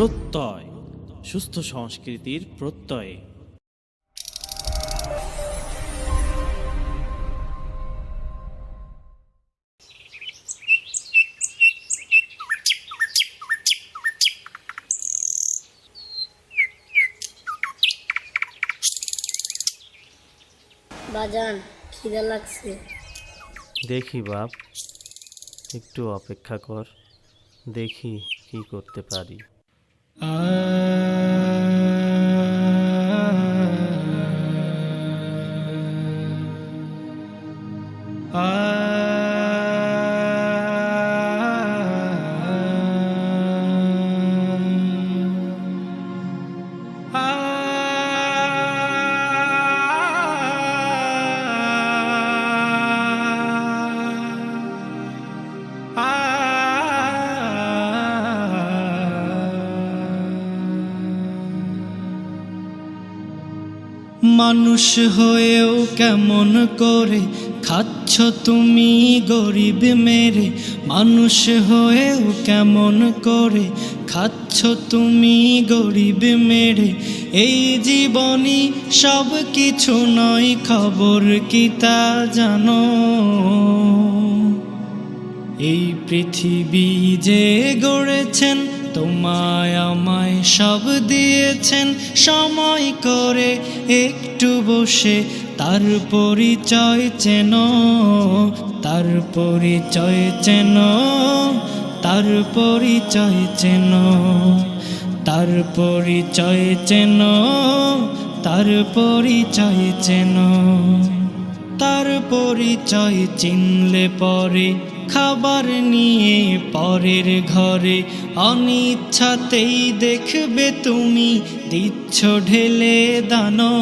প্রত্যয় সুস্থ সংস্কৃতির প্রত্যয়ে। বাজান খিদা লাগছে। দেখি বাপ একটু অপেক্ষা কর দেখি কি করতে পারি। Ah. ah. মানুষ হয়েও কেমন করে খাচ্ছ তুমি গরিব মেরে? মানুষ হয়েও কেমন করে খাচ্ছ তুমি গরিব মেরে? এই জীবনই সব কিছু নয়, খবর কি তা জানো? এই পৃথিবী যে গড়েছেন তোমায় আমায় সব দিয়েছেন, সময় করে একটু বসে। তার পরিচয় চেন, তার পরিচয় চেন, তার পরিচয় চেন, তার পরিচয় চেন, তার পরিচয় চেন। তার পরিচয় চিনলে পরে, খাবার নিয়ে পরের ঘরে। অনিচ্ছাতেই দেখবে তুমি, দিচ্ছ ঢেলে দানো।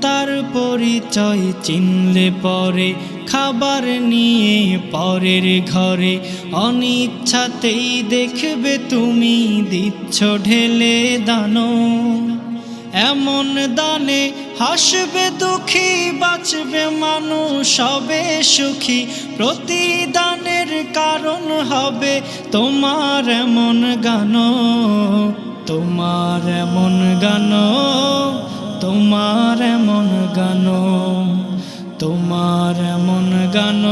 তার পরিচয় চিনলে পরে, খাবার নিয়ে পরের ঘরে। অনিচ্ছাতেই দেখবে তুমি, দিচ্ছ ঢেলে দানো। এমন দানে হাসবে দুঃখী, বাঁচবে মানুষ, হবে সুখী। প্রতিদানের কারণ হবে তোমার এমন গান, তোমার এমন গান, তোমার এমন গান, তোমার এমন গান,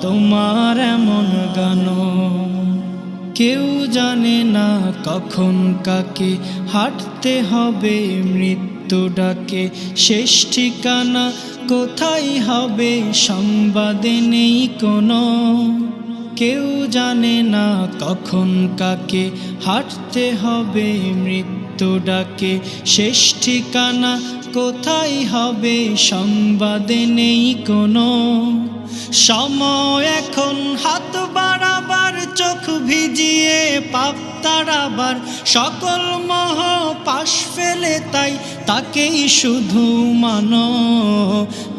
তোমার এমন গান। কেউ জানে না কখন কাকে হাঁটতে হবে, মৃত্যু ডাকে। শেষ ঠিকানা কোথায় হবে, সংবাদে নেই কোনো। কেউ জানে না কখন কাকে হাঁটতে হবে, মৃত্যু ডাকে। শেষ ঠিকানা কোথায় হবে? সংবাদে নেই কোনো। সময় এখন হাত বাড়াবার, চোখ ভিজিয়ে পাপ তাড়াবার। সকল মহ পাশ ফেলে তাই তাকেই শুধু মানো,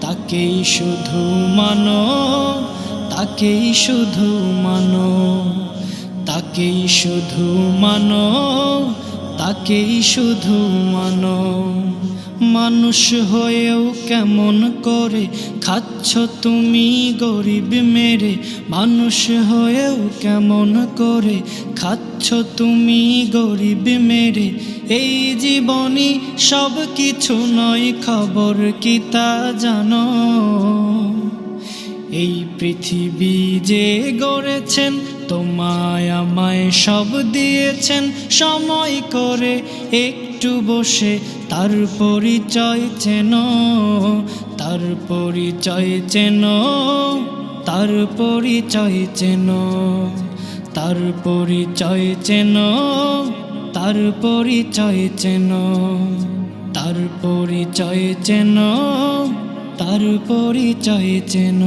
তাকেই শুধু মানো, তাকেই শুধু মানো, তাকেই শুধু মানো, তাকেই শুধু মানো। মানুষ হয়েও কেমন করে খাচ্ছ তুমি গরিব মেরে? মানুষ হয়েও কেমন করে খাচ্ছ তুমি গরিব মেরে? এই জীবনই সব কিছু নয়, খবর কি তা জানো? এই পৃথিবী যে গড়েছেন তোমায় আমায় সব দিয়েছেন, সময় করে একটু বসে। তার পরিচয় চেন, তার পরিচয় চেন, তার পরিচয় চেন, তার পরিচয় চেন, তার পরিচয় চেন, তার পরিচয় চেন, তার পরিচয় চেন।